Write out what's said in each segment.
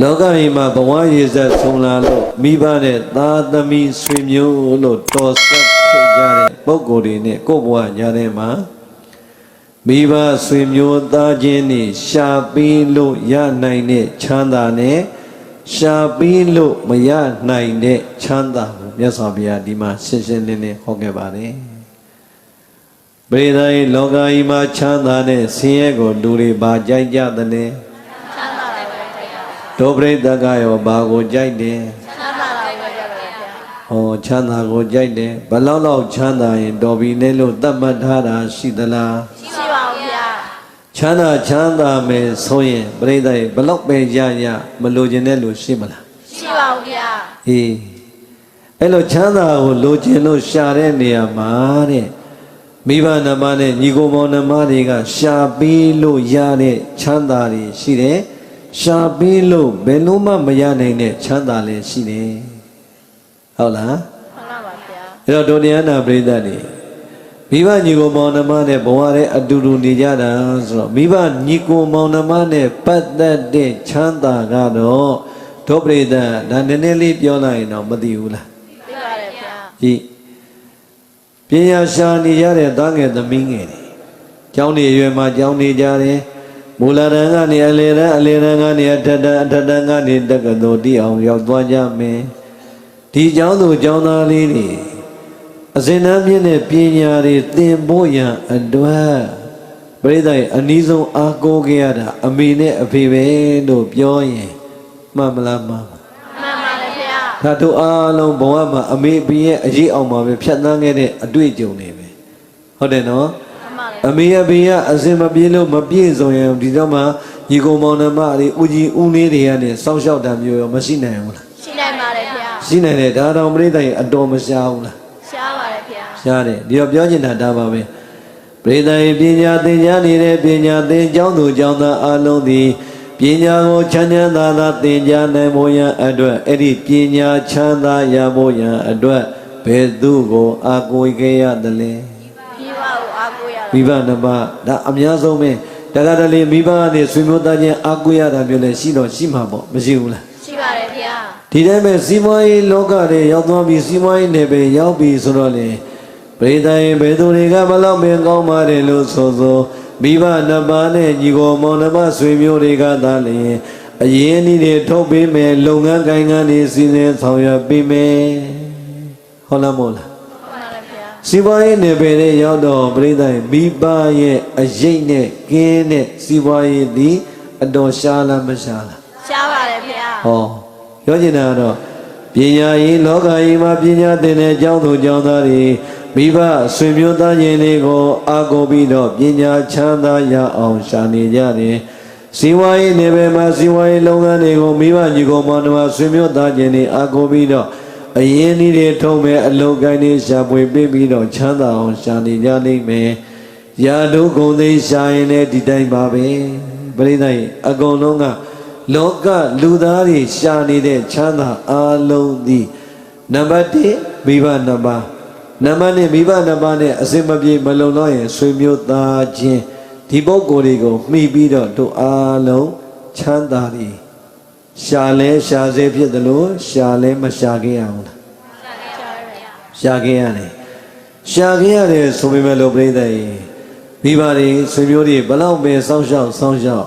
လောကကြီးမှာဘဝရည်ဆက်ဆုံးလာလို့မိဘနဲ့သားသမီးဆွေမျိုးလို့တော်ဆက်ဖြစ်ကြတဲ့ပုံကိုယ်တွေနဲ့ကိုယ့်ဘဝညာထဲမှာမိဘဆွေမျိုးသားချင်းတွေရှာပြီးလို့ရနိုင်တဲ့ချမ်းသာနဲ့ရှာပြီးလို့မရနိုင်တဲ့ချမ်းသာကိုမြတ်စွာဘုရားဒီမှာရှင်းရှင်းလင်းလင်းဟောခဲ့ပါတယ်။ပရိသတ်ရဲ့လောကကြီးမှာချမ်းသာတဲ့ဆင်းရဲကိုလူတွေဘာကြိုက်ကြသလဲချမ်းသာလိုက်ပါ ဗျာဒုပရိသတ်ကရောဘာကိုကြိုက်တယ်ချမ်းသာလိုက်ပါဗျာ။ဟောချမ်းသာကိုကြိုက်တယ်ဘလောက်လောက်ချမ်းသာရင်တော်ပြီလေလို့သတ်မှတ်ထားတာရှိသလားရှိပါဦးဗျာချမ်းသာချမ်းသာမယ်ဆိုရင်ပရိသတ်ဘလောက်ပဲရရမလိုချင်တဲ့လူရှိမလားရှိပါဦးဗျာ။အေးအဲ့လိုချမ်းသာကိုလိုချင်လို့ရှာတဲ့နေရာမှာတဲ့မိဘနှမနဲ့ညီကိုမောင်နှမတွေကရှာပြီးလို့ရတဲ့ချမ်းသာတွေရှိတယ်။ ရှာပြီးလို့ဘယ်လို့မှမရနိုင်တဲ့ချမ်းသာလည်းရှိတယ်။ဟုတ်လား။မှန်ပါပါဗျာအဲ့တော့ဒုတိယနာပရိသတ်နေမိဘညီကိုမောင်နှမနဲ့ဘဝနဲ့အတူတူနေကြတာဆိုတော့မိဘညီကိုမောင်နှမနဲ့ပတ်သက်တဲ့ချမ်းသာကတော့ဒုပရိသတ်ဒါနည်းနည်းလေးပြောလိုက်ရင်တော့မသိဘူးလားသိပါတယ်ဗျာဒီပညာရှာနေရတဲ့သားငယ်သမီးငယ်တွေကျောင်းနေရွယ်မှာကျောင်းနေကြတယ် မူလတန်းကနေအလေတန်းအလေတန်းကနေအထက်တန်းအထက်တန်းကနေတက္ကသိုလ်တိအောင်ရောက်သွားကြမယ်ဒီကျောင်းသူကျောင်းသားလေးတွေအစဉ်တန်းမြင့်တဲ့ပညာတွေသင်ဖို့ရန်အတွက်ပရိသတ်ရဲ့အနည်းဆုံးအားကိုးခဲ့ရတာအမေနဲ့အဖေပဲလို့ပြောရင်မှန်မလားမှန်ပါမှန်ပါတယ်ဗျာဒါတို့အားလုံးဘဝမှာအမေအဖေရဲ့အရေးအောင်မှာပဲဖြတ်သန်းခဲ့တဲ့အတွေ့အကြုံတွေပဲဟုတ်တယ်နော်မှန်ပါတယ် အမေအဖေကအစင်မပြေလို့မပြည့်စုံရင်ဒီတော့မှညီကောင်မောင်နှမတွေဦးကြီးဦးလေးတွေကနေစောင့်ရှောက်တာမျိုးရောမရှိနိုင်ဘူးလားရှိနိုင်ပါတယ်ဗျာရှိနိုင်တယ်ဒါတောင်ပြိဿရဲ့အတော်မရှားဘူးလားရှားပါတယ်ဗျာရှားတယ်ဒီတော့ပြောချင်တာဒါပါပဲပြိဿရဲ့ပညာသင်ကြားနေတဲ့ပညာသင်ကျောင်းသူကျောင်းသားအလုံးသည်ပညာကိုချမ်းချမ်းသာသာသင်ကြားနိုင်ဖို့ရန်အတွက်အဲ့ဒီပညာချမ်းသာရဖို့ရန်အတွက်ဘယ်သူကိုအာကိုယ်ခဲ့ရသလဲဒီပါကိုအားကိုးရတာ မိဘနှစ်ပါးဒါအများဆုံးပဲတက္ကသလေမိဘနဲ့ဆွေမျိုးသားချင်းအာကိုရတာမျိုးလည်းရှိတော့ရှိမှာပေါ့မရှိဘူးလားရှိပါတယ်ဗျာဒီတိုင်းပဲစီးပွားရေးလောကတွေရောက်သွားပြီးစီးပွားရေးနယ်ပယ်ရောက်ပြီးဆိုတော့လေပရိသတ်ရင်ဘယ်သူတွေကမလောက်ပင်ကောင်းပါတယ်လို့ဆိုဆိုမိဘနှစ်ပါးနဲ့ညီကိုမောင်နှမဆွေမျိုးတွေကသာလျှင်အရင်နည်းတွေထုတ်ပေးမယ်လုပ်ငန်းကိုင်ငန်းတွေစီစဉ်ဆောင်ရွက်ပေးမယ်ဟုတ်လားမဟုတ်လားမှန်ပါတယ်ဗျာ စီးပွားရေးနယ်ပယ်နဲ့ရောက်တော့ပြိဿရဲ့မိဘရဲ့အရေးနဲ့ကင်းတဲ့စီးပွားရေးသည်အတော်ရှားလားမရှားလားရှားပါတယ်ဗျာဟောပြောချင်တာကတော့ပညာရေးလောကကြီးမှာပညာသင်တဲ့ကျောင်းသူကျောင်းသားတွေမိဘဆွေမျိုးသားချင်းတွေကိုအားကိုးပြီးတော့ပညာချမ်းသာရအောင်ရှာနေကြတယ်စီးပွားရေးနယ်ပယ်မှာစီးပွားရေးလုပ်ငန်းတွေကိုမိဘညီကောင်မောင်နှမဆွေမျိုးသားချင်းတွေအားကိုးပြီးတော့ အရင်နည်းတွေထုံးမဲ့အလုပ်ကိုင်းတွေရှာဖွေပေးပြီးတော့ချမ်းသာအောင်ရှာနေကြလိမ့်မယ်ရာဒုဂုံသိရှာရင်လည်းဒီတိုင်းပါပဲပရိသတ်ရဲ့အကုန်လုံးကလောကလူသားတွေရှာနေတဲ့ချမ်းသာအလုံးသည်နံပါတ်1မိဘနှစ်ပါးနံပါတ်2မိဘနှစ်ပါးနဲ့အစင်မပြေမလုံတော့ရင်ဆွေမျိုးသားချင်းဒီပုဂ္ဂိုလ်တွေကိုမှီပြီးတော့တို့အားလုံးချမ်းသာတွေ ရှာလဲရှာစေဖြစ်တယ်လို့ရှာလဲမရှာခဲ့ရဘူးလားရှားရတယ်ဗျာရှာခဲ့ရတယ်ရှာခဲ့ရတယ်ဆိုပေမဲ့လို့ပြိဿရဲ့မိဘတွေဆွေမျိုးတွေဘလောက်ပဲစောင့်ရှောက်စောင့်ရှောက်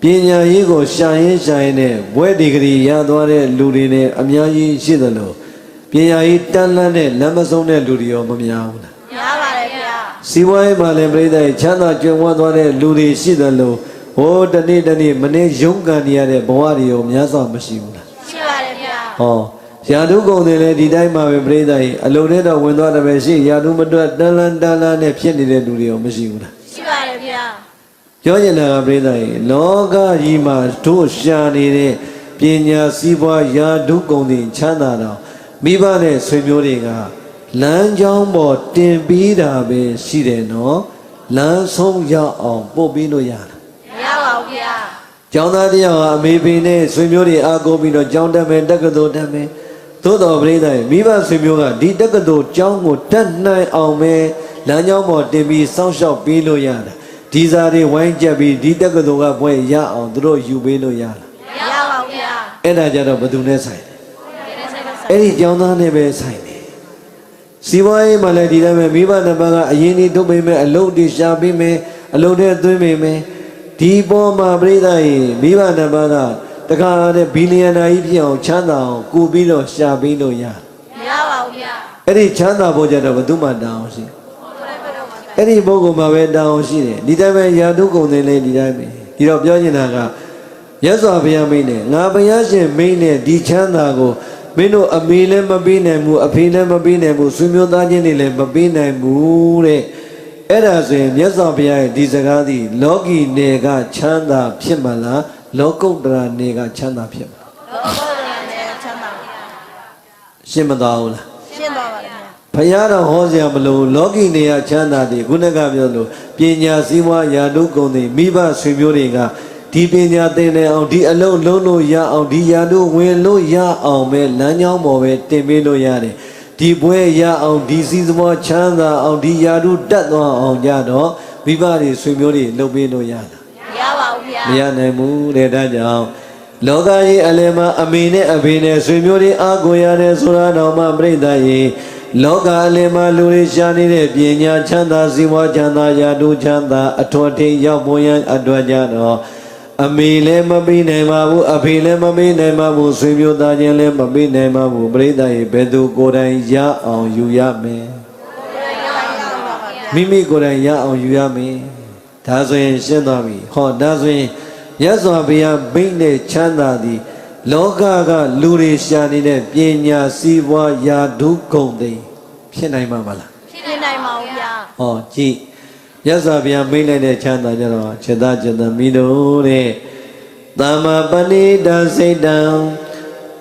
ပညာရေးကိုရှာရင်ရှာရင်နဲ့ဘွဲဒီဂရီရသွားတဲ့လူတွေနဲ့အများကြီးရှိသလိုပညာရေးတန်းလန်းတဲ့လမ်းမဆုံးတဲ့လူတွေရောမများဘူးလားများပါတယ်ဗျာစီးပွားရေးမှာလည်းပြိဿရဲ့ချမ်းသာကြွယ်ဝသွားတဲ့လူတွေရှိသလို ဟိုတနေ့တနေ့မနေ့ရုန်းကန်နေရတဲ့ဘဝတွေရောများစွာမရှိဘူးလားရှိပါတယ်ဗျာဟောရာဓုကုံတွေလည်းဒီတိုင်းမှာပဲပြိဿရဲ့အလုံးနဲ့တော့ဝင်သွားတယ်ပဲရှိရာဓုမတွက်တန်းလန်းတန်းလန်းနဲ့ဖြစ်နေတဲ့လူတွေရောမရှိဘူးလားရှိပါတယ်ဗျာပြောချင်တာကပြိဿရေလောကကြီးမှာတို့ရှာနေတဲ့ပညာစည်းပွားရာဓုကုံတင်ချမ်းသာတော့မိဘနဲ့ဆွေမျိုးတွေကလမ်းကြောင်းပေါ်တင်ပြီးတာပဲရှိတယ်နော်လမ်းဆုံးရောက်အောင်ပို့ပြီးလို့ရတာ မရပါဘူးဗျာကျောင်းသားတစ်ယောက်ဟာအမေဖေနဲ့ဆွေမျိုးတွေအားကိုးပြီးတော့ကျောင်းတက်မယ်တက္ကသိုလ်တက်မယ်သို့တော်ပြိဿရေမိဘဆွေမျိုးကဒီတက္ကသိုလ်ကျောင်းကိုတက်နိုင်အောင်ပဲလမ်းကြောင်းပေါ်တင်ပြီးစောင့်ရှောက်ပြီးလို့ရတာဒီစားတွေဝိုင်းချက်ပြီးဒီတက္ကသိုလ်ကဘွဲရအောင်သူတို့ယူပေးလို့ရတာမရပါဘူးဗျာအဲ့ဒါကြတော့ဘယ်သူနဲ့ဆိုင်လဲအဲ့ဒီကျောင်းသားနဲ့ပဲဆိုင်တယ်စီးပွားရေးမှာလည်းဒီတိုင်းပဲမိဘနှစ်ပါးကအရင်ဒီထုတ်ပေးမယ်အလုပ်တွေရှာပေးမယ်အလုပ်တွေသွင်းပေးမယ် ဒီပေါ်မှာပြိဿရေမိဘနှစ်ပါးကတခါတဲ့ဘီလီယံနာကြီးဖြစ်အောင်ချမ်းသာအောင်ကူပြီးတော့ရှာပေးလို့ရတယ်မရပါဘူးဗျာအဲ့ဒီချမ်းသာဖို့ကြတော့ဘယ်သူမှတောင်းရှိအဲ့ဒီပုဂ္ဂိုလ်မှာပဲတောင်းရှိတယ်ဒီတိုင်းပဲယာတုကုန်တယ်လေဒီတိုင်းပဲဒီတော့ပြောနေတာကရသော်ဘုရားမိတ်နဲ့ငါဘုရားရှင်မိတ်နဲ့ဒီချမ်းသာကိုမင်းတို့အမေလည်းမပေးနိုင်ဘူးအဖေလည်းမပေးနိုင်ဘူးဆွေမျိုးသားချင်းတွေလည်းမပေးနိုင်ဘူးတဲ့ အဲ့ဒါဆိုရင်မြတ်စွာဘုရားရဲ့ဒီစကားသည်လောကီနယ်ကချမ်းသာဖြစ်မလားလောကုတ္တရာနယ်ကချမ်းသာဖြစ်မလားလောဘရနဲ့ချမ်းသာပါဗျာရှင်းမသွားဘူးလားရှင်းသွားပါလေဗျာဖယားတော်ဟောစရာမလိုလောကီနေရချမ်းသာတယ်ခုနကပြောလို့ပညာစည်းဝါးယာတုကုန်တယ်မိဘဆွေမျိုးတွေကဒီပညာသင်နေအောင်ဒီအလုံးလုံးလို့ရအောင်ဒီယာတုဝင်လို့ရအောင်ပဲလမ်းကြောင်းပေါ်ပဲတင်ပေးလို့ရတယ် ဒီပွဲရအောင်ဒီစည်းစမောချမ်းသာအောင်ဒီယာတုတက်သွားအောင်ကြတော့မိဘတွေဆွေမျိုးတွေလုပ်ပေးလို့ရတာမရပါဘူးဗျာမရနိုင်ဘူးတဲ့ဒါကြောင့်လောကကြီးအလယ်မှာအမေနဲ့အဖေနဲ့ဆွေမျိုးတွေအားကိုရတယ်ဆိုတာတော်မှပြိတ္တရေလောကအလယ်မှာလူတွေရှာနေတဲ့ပညာချမ်းသာစီးပွားချမ်းသာရာထူးချမ်းသာအထွတ်ထိပ်ရောက်ပေါ်ရန်အတွက်ကြတော့ အမေလည်းမပေးနိုင်ပါဘူးအဖေလည်းမပေးနိုင်ပါဘူးဆွေမျိုးသားချင်းလည်းမပေးနိုင်ပါဘူးပြိတ္တရေဘယ်သူကိုယ်တိုင်ရအောင်ယူရမယ်မိမိကိုယ်တိုင်ရအောင်ယူရမယ်ဒါဆိုရင်ရှင်းသွားပြီဟောဒါဆိုရင်ရသော်ဘုရားဘိမ့်နဲ့ချမ်းသာသည်လောကကလူတွေရှာနေတဲ့ပညာစည်းပွားယာဓုဂုံသိမ်းဖြစ်နိုင်မှာမလားဖြစ်နိုင်ပါဘူးဗျာဟောကြည့် ရသော်ဘုရားဘိမ့်လိုက်တဲ့ချမ်းသာကြတော့ခြေသားခြေသားမိတို့တဲ့သမ္မာပဏိတစိတ်တံ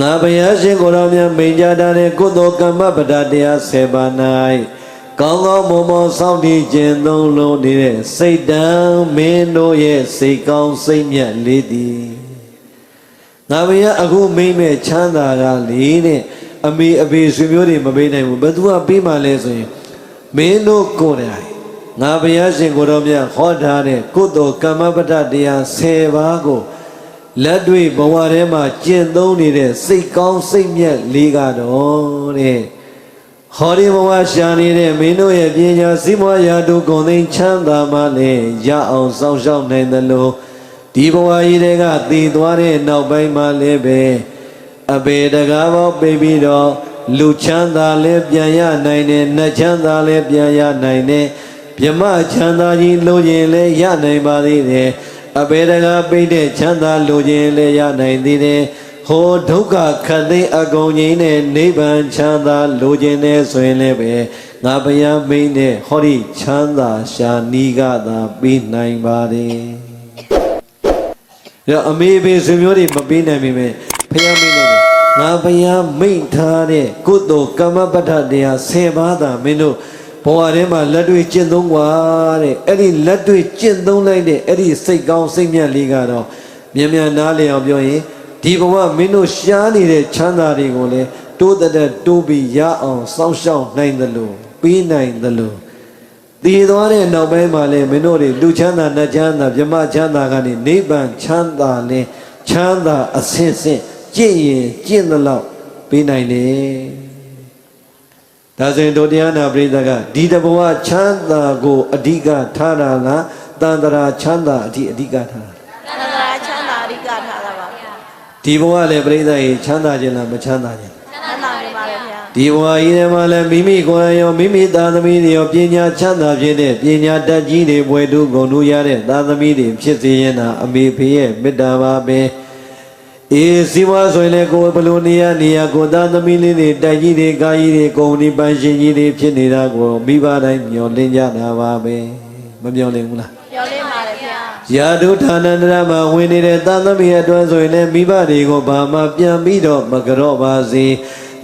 ငါဘုရားရှင်ကိုယ်တော်မြတ်မိန်ကြတာတဲ့ကုသိုလ်ကမ္မပဒတရား7ပါး၌ကောင်းကောင်းမွန်မွန်စောင့်တည်ခြင်းသုံးလုံးနေတဲ့စိတ်တံမင်းတို့ရဲ့စိတ်ကောင်းစိတ်မြတ်လေးသည်ငါဘုရားအခုမိမ့်မဲ့ချမ်းသာကလေးတဲ့အမေအဖေဆွေမျိုးတွေမပေးနိုင်ဘူးဘယ်သူကပေးမှလဲဆိုရင်မင်းတို့ကိုယ်တိုင် ငါဘုရားရှင်ကိုယ်တော်မြတ်ဟောထားတဲ့ကုသိုလ်ကမ္မပဒတရား10ပါးကိုလက်တွေ့ဘဝထဲမှာကျင့်သုံးနေတဲ့စိတ်ကောင်းစိတ်မြတ်လေးကတော့တဲ့ဟောဒီဘဝရှာနေတဲ့မင်းတို့ရဲ့ပညာစည်းမွားရာတို့ဂုဏ်သိမ်းချမ်းသာမှလည်းရအောင်စောင့်ရှောက်နိုင်သလိုဒီဘဝကြီးတွေကတည်သွားတဲ့နောက်ပိုင်းမှာလည်းပဲအပေတကားပေါင်းပြပြီးတော့လူချမ်းသာလည်းပြန်ရနိုင်တယ်နှချမ်းသာလည်းပြန်ရနိုင်တယ် မြမချမ်းသာကြီးလိုချင်လည်းရနိုင်ပါသေးတယ်အပေတကာပိတ်တဲ့ချမ်းသာလိုခြင်းလည်းရနိုင်သေးတယ်ဟောဒုက္ခခတ်သိမ်းအကုန်ကြီးနဲ့နိဗ္ဗာန်ချမ်းသာလိုခြင်းနဲ့ဆိုရင်လည်းပဲငါဘုရားမိန်တဲ့ဟောဒီချမ်းသာရှာနီးကသာပြီးနိုင်ပါတယ်ဒါအမေဘေဆွေမျိုးတွေမပြီးနိုင်ပေမဲ့ဘုရားမိန်နဲ့ငါဘုရားမိန်ထားတဲ့ကုသိုလ်ကမ္မပဋ္ဌတရား10ပါးသာမင်းတို့ ဘဝထဲမှာလက်တွေ့ကျင့်သုံးกว่าတဲ့အဲ့ဒီလက်တွေ့ကျင့်သုံးလိုက်တဲ့အဲ့ဒီစိတ်ကောင်းစိတ်မြတ်လေးကတော့မြန်မြန်နားလည်အောင်ပြောရင်ဒီဘဝမင်းတို့ရှားနေတဲ့ချမ်းသာတွေကိုလည်းတိုးတက်တက်တိုးပြီးရအောင်စောင့်ရှောက်နိုင်သလိုပြီးနိုင်သလိုတည်သွားတဲ့နောက်ပိုင်းမှာလည်းမင်းတို့တွေလူချမ်းသာနတ်ချမ်းသာမြမချမ်းသာကနေနိဗ္ဗာန်ချမ်းသာလင်းချမ်းသာအဆင့်ဆင့်ကျင့်ရင်ကျင့်သလောက်ပြီးနိုင်တယ် ဒါဆိုရင်တို့တရားနာပရိသတ်ကဒီတဘဝချမ်းသာကိုအဓိကထားတာလားတန်တရာချမ်းသာအဓိအဓိကထားတာတဏှာချမ်းသာအဓိကထားတာပါဗျာဒီဘဝလည်းပရိသတ်ရေချမ်းသာခြင်းလားမချမ်းသာခြင်းလားချမ်းသာနေပါလေဗျာဒီဘဝကြီးထဲမှာလည်းမိမိကိုယ်တိုင်ရောမိမိသားသမီးတွေရောပညာချမ်းသာဖြစ်တဲ့ပညာတတ်ကြီးတွေဘွယ်တုဂုဏ်တို့ရတဲ့သားသမီးတွေဖြစ်စေရင်သာအမေဖေရဲ့မေတ္တာပါပဲ အေးစီဝါဆိုရင်လည်းကိုယ်ဘလို့နေရနေရကိုယ်သားသမီးလေးတွေတိုက်ကြီးတွေကာကြီးတွေကိုယ်ဒီပန်းရှင်ကြီးတွေဖြစ်နေတာကိုမိဘတိုင်းမျှော်လင့်ကြတာပါပဲမမျှော်လင့်ဘူးလားပြောလင်းပါလေဗျာယာဒုဌာနန္တရမှာဝင်နေတဲ့သာသမီအတွက်ဆိုရင်လည်းမိဘတွေကိုဘာမှပြန်ပြီးတော့မကြော့ပါစေ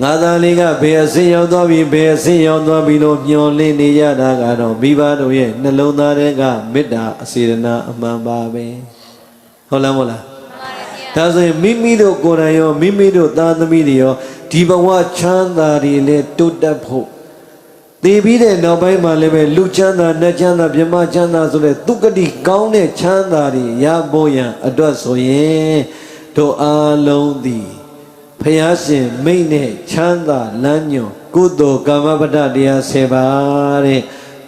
ငါသားလေးကဘယ်အစင်ရောက်သွားပြီဘယ်အစင်ရောက်သွားပြီလို့မျှော်လင့်နေရတာကတော့မိဘတို့ရဲ့နှလုံးသားထဲကမေတ္တာအစေရနာအမှန်ပါပဲဟုတ်လားမဟုတ်လား ဒါဆိုရင်မိမိတို့ကိုယ်တိုင်ရောမိမိတို့သားသမီးတွေရောဒီဘဝချမ်းသာတွေလည်းတိုးတက်ဖို့တည်ပြီးတဲ့နောက်ပိုင်းမှာလည်းပဲလူချမ်းသာနတ်ချမ်းသာမြမချမ်းသာဆိုတဲ့သူကတိကောင်းတဲ့ချမ်းသာတွေရဖို့ရန်အတွက်ဆိုရင်တို့အားလုံးသည်ဖျားရှင်မိတ်နဲ့ချမ်းသာလမ်းညွန်ကုသိုလ်ကမ္မပတ္တတရား10ပါးတဲ့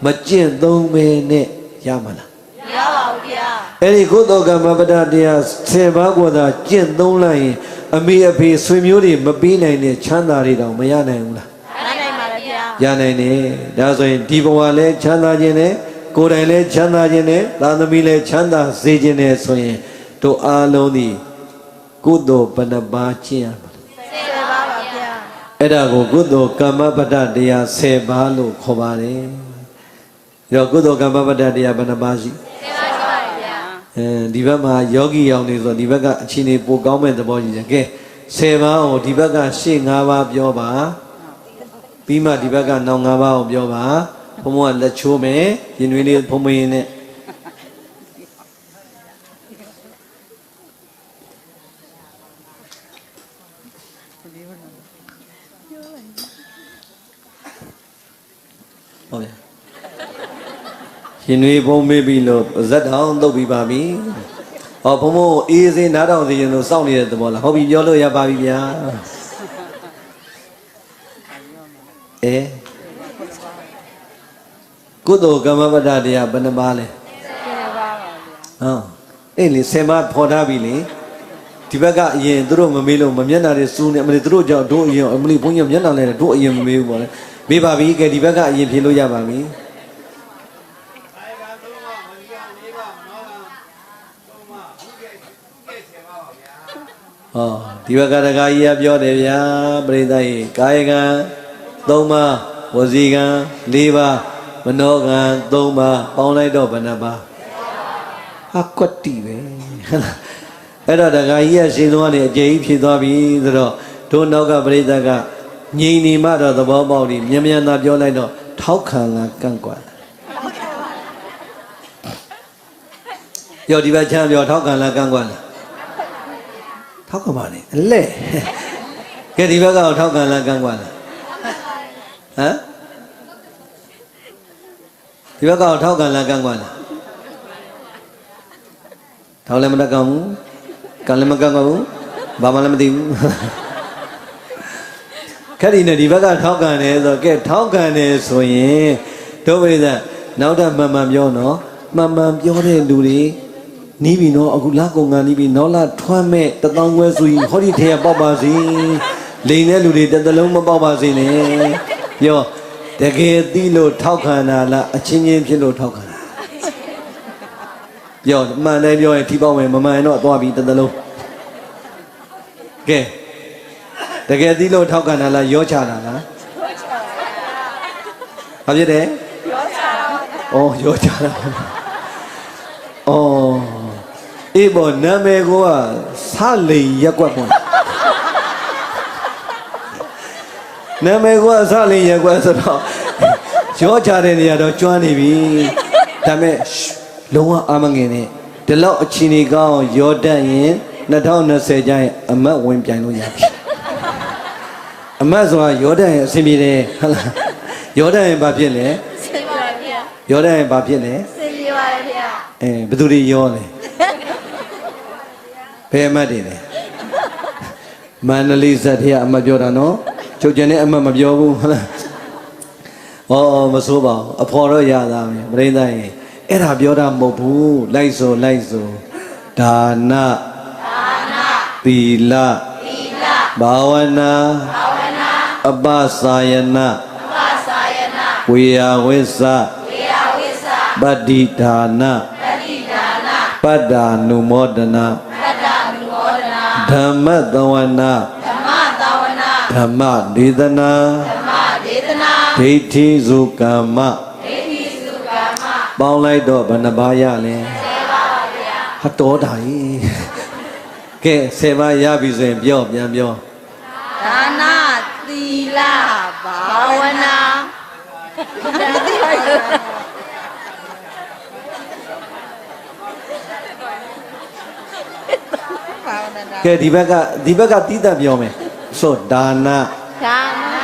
မကျင့်သုံးပဲနဲ့ရမလားရပါဘူးဗျာ အဲ့ဒီကုသိုလ်ကမ္မပတ္တတရား10ပါးကိုသာကျင့်သုံးလိုက်ရင်အမေအဖေဆွေမျိုးတွေမပြီးနိုင်တဲ့ချမ်းသာတွေတောင်မရနိုင်ဘူးလားနိုင်နိုင်ပါလေဗျာရနိုင်တယ်ဒါဆိုရင်ဒီဘဝလည်းချမ်းသာခြင်းနဲ့ကိုယ်တိုင်လည်းချမ်းသာခြင်းနဲ့သာသမီလည်းချမ်းသာစေခြင်းနဲ့ဆိုရင်တို့အားလုံးဒီကုသိုလ်ဘယ်နှပါးကျင့်ရမလဲစေပါပါဗျာအဲ့ဒါကိုကုသိုလ်ကမ္မပတ္တတရား10ပါးလို့ခေါ်ပါတယ်။ဒါတော့ကုသိုလ်ကမ္မပတ္တတရားဘယ်နှပါးရှိစေပါပါဗျာ အဲဒီဘက်မှာယောဂီရောင်နေဆိုဒီဘက်ကအချင်းနေပိုကောင်းမဲ့သဘောကြီးတယ်။ကဲ10ပါးကိုဒီဘက်ကရှေ့5ပါးပြောပါ။ပြီးမှဒီဘက်ကနောက်5ပါးကိုပြောပါ။ဘုံဘုံကလက်ချိုးမယ်။ရင်တွင်လေးဖုံမရင်နဲ့ ရင်တွေဖုံမေးပြီလို့ဇက်တောင်တုတ်ပြီးပါပြီ။ဟောဘုံဘုံအေးစေးနားတောင်စီရင်လို့စောင့်နေတဲ့သဘောလား။ဟုတ်ပြီပြောလို့ရပါပြီဗျာ။အဲကုသိုလ်ကမ္မပတ္တတရားဘယ်နှပါလဲ။ဟောအေးလေဆယ်ပါးဖော်ထားပြီလေ။ဒီဘက်ကအရင်သူတို့မမေးလို့မမျက်နှာတွေစူးနေအမလီသူတို့ကြောင့်တို့အရင်အမလီဘုန်းကြီးမျက်နှာလဲတို့အရင်မမေးဘူးပေါ့လေ။မေးပါပြီကဲဒီဘက်ကအရင်ဖြေလို့ရပါပြီ။ ဟောဒီဘက်ကတကာကြီးကပြောတယ်ဗျာပရိသတ်ကြီးကာယကံ3ပါးဝစီကံ4ပါးမနောကံ3ပါးပေါင်းလိုက်တော့ဘယ်နှပါးဟာကွတ်တီပဲအဲ့တော့တကာကြီးကရှင်းသွားတယ်အကျေကြီးဖြေသွားပြီဆိုတော့တို့နောက်ကပရိသတ်ကငြိမ်နေမှတော့သဘောပေါက်ပြီမြန်မြန်သာပြောလိုက်တော့ထောက်ခံလာကန့်ကွက်ရောဒီဘက်ချမ်းပြောထောက်ခံလာကန့်ကွက်လား ထောက်ကပါလေအလဲကဲဒီဘက်ကတော့ထောက်ကန်လားကန့်ကွာလားဟမ်ဒီဘက်ကတော့ထောက်ကန်လားကန့်ကွာလားထောက်လည်းမတက်ကန့်ဘူးကန်လည်းမကန့်ကွာဘူးဘာမှလည်းမသိဘူးခက်ဒီနဲ့ဒီဘက်ကထောက်ကန်တယ်ဆိုတော့ကဲထောက်ကန်တယ်ဆိုရင်ဒုဗိဒနောက်တော့မှန်မှန်ပြောနော်မှန်မှန်ပြောတဲ့လူတွေ နီးပြီနော်အခုလာကုန်ကန်နီးပြီနော်လာထွမ်းမဲ့တသောင်းခွဲဆိုရင်ဟောဒီထဲကပေါက်ပါစေလိန်တဲ့လူတွေတစ်သလုံးမပေါက်ပါစေနဲ့ပြောတကယ်သိလို့ထောက်ခံတာလားအချင်းချင်းဖြစ်လို့ထောက်ခံတာပြောအမှန်တည်းပြောရင်ထိပေါက်မယ်မမှန်ရင်တော့သွားပြီတစ်သလုံးကဲတကယ်သိလို့ထောက်ခံတာလားရောချတာလားဘာဖြစ်တယ်ရောချတာဩရောချတာ။အော် အေးပေါ်နာမည်ကိုကဆလိန်ရက်ကွက်ပေါ့။နာမည်ကိုကဆလိန်ရက်ကွက်ဆိုတော့ရောချတဲ့နေရာတော့ကျွမ်းနေပြီ။ဒါမဲ့ရှ်လုံးဝအာမငင်နဲ့ဒီလောက်အချင်းကြီးကောင်းရောတတ်ရင်2020ကျရင်အမတ်ဝင်ပြိုင်လို့ရပြီ။အမတ်ဆိုတာရောတတ်ရင်အဆင်ပြေတယ်ဟုတ်လား။ရောတတ်ရင်ဘာဖြစ်လဲစေပါဗျာ။ရောတတ်ရင်ဘာဖြစ်လဲ။စေပါပါဗျာအဲဘယ်သူတွေရောလဲ ဘယ်အမတ်တွေလဲမန္တလေးဇက်ထဲကအမတ်ပြောတာနော်ချုပ်ကျန်တဲ့အမတ်မပြောဘူးဟုတ်လားဟောမဆိုးပါဘူးအဖော်တော့ရသားမယ်ပြိဿရင်အဲ့ဒါပြောတာမဟုတ်ဘူးလိုက်ဆိုလိုက်ဆိုဒါနဒါနသီလသီလဘာဝနာဘာဝနာအပစာယနာအပစာယနာဝေယဝိသဝေယဝိသပတ္တိဒါနပတ္တာနုမောဒနာပတ္တာနုမောဒနာ ဓမ္မသဝနာဓမ္မသဝနာဓမ္မဒေသနာဓမ္မဒေသနာဒိဋ္ဌိစုကမ္မဒိဋ္ဌိစုကမ္မပေါင်းလိုက်တော့ဘယ်နှပါးရလဲ10ပါးပါဗျာဟာတော်တာကြီးကဲ10ပါးရပြီဆိုရင်ပြောပြန်ပြောဒါနသီလဘာဝနာ ဘာဝနာကဲဒီဘက်ကဒီဘက်ကတီးတတ်ပြောမယ်ဆိုဒါနဒါန